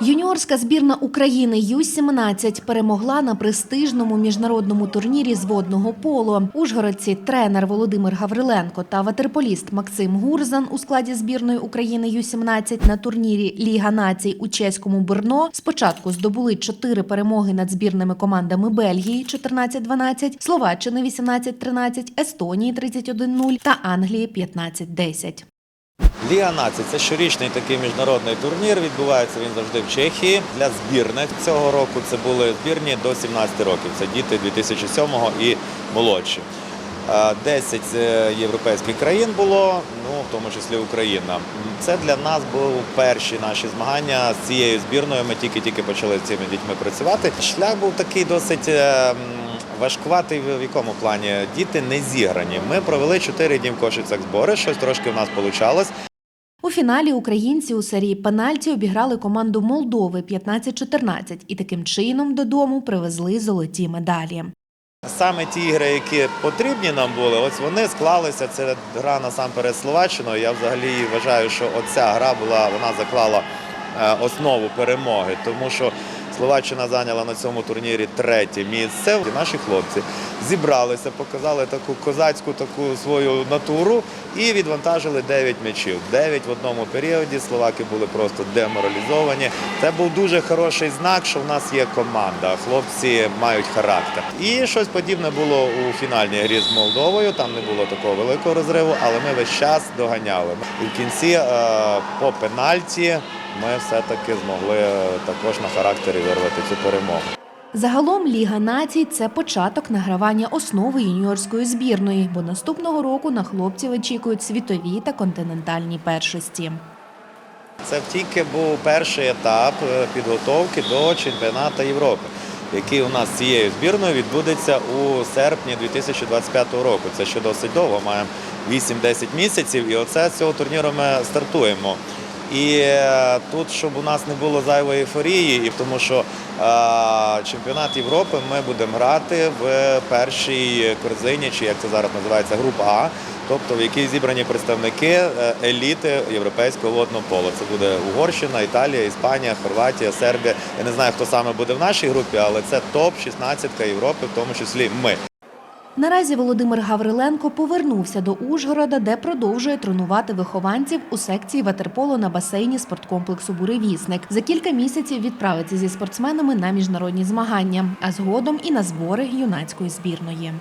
Юніорська збірна України Ю-17 перемогла на престижному міжнародному турнірі з водного поло. Ужгородці тренер Володимир Гавриленко та ватерполіст Максим Гурзан у складі збірної України Ю-17 на турнірі Ліга націй у чеському Брно спочатку здобули чотири перемоги над збірними командами Бельгії 14-12, Словаччини 18-13, Естонії 31-0 та Англії 15-10. Ліга націй це щорічний такий міжнародний турнір. Відбувається він завжди в Чехії. Для збірних цього року це були збірні до 17 років. Це діти 2007 і молодші. Е, 10 європейських країн було, ну в тому числі Україна. Це для нас були перші наші змагання з цією збірною. Ми тільки-тільки почали з цими дітьми працювати. Шлях був такий досить. е, Важкуватий в якому плані діти не зіграні. Ми провели 4 дні в Кошицях збори. Щось трошки в нас вийшло. Фіналі українці у серії пенальті обіграли команду Молдови 15-14 і таким чином додому привезли золоті медалі. Саме ті ігри, які потрібні нам були, ось вони склалися. Це гра насамперед Словаччиною. Я взагалі вважаю, що оця гра була, вона заклала е, основу перемоги, тому що Словаччина зайняла на цьому турнірі третє місце. Наші хлопці зібралися, показали таку козацьку таку свою натуру і відвантажили 9 м'ячів. 9 в одному періоді. Словаки були просто деморалізовані. Це був дуже хороший знак, що в нас є команда. Хлопці мають характер. І щось подібне було у фінальній грі з Молдовою. Там не було такого великого розриву, але ми весь час доганяли. І в кінці е, по пенальті ми все-таки змогли е, також на характері вирвати цю перемогу. Загалом Ліга націй це початок награвання основи юніорської збірної, бо наступного року на хлопців очікують світові та континентальні першості. Це тільки був перший етап е, підготовки до чемпіонату Європи, який у нас цією збірною відбудеться у серпні 2025 року. Це ще досить довго, маємо 8-10 місяців, і оце з цього турніру ми стартуємо. І е, тут, щоб у нас не було зайвої ейфорії, тому що е, чемпіонат Європи ми будемо грати в першій корзині, чи як це зараз називається, група А, тобто в якій зібрані представники е, еліти європейського водного полу. Це буде Угорщина, Італія, Іспанія, Хорватія, Сербія. Я не знаю, хто саме буде в нашій групі, але це топ-16 Європи, в тому числі ми. Наразі Володимир Гавриленко повернувся до Ужгорода, де продовжує тренувати вихованців у секції ватерполо на басейні спорткомплексу Буревісник. За кілька місяців відправиться зі спортсменами на міжнародні змагання, а згодом і на збори юнацької збірної.